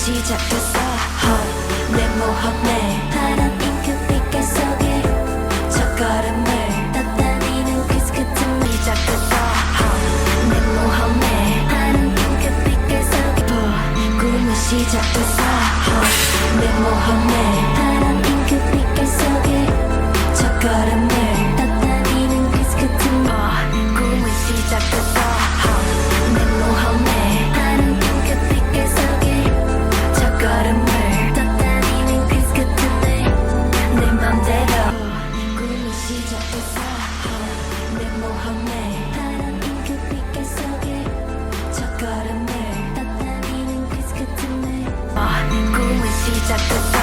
시작됐어. 헐, 내 모험에 파란 잉크빛깔 속에 첫 걸음을 떠다니는 비스크트 시작됐어. 헐, 내 모험에 파란 잉크빛깔 속에 어, 꿈이 시작됐어. 헐, 내 파란 잉크빛깔 속에 첫걸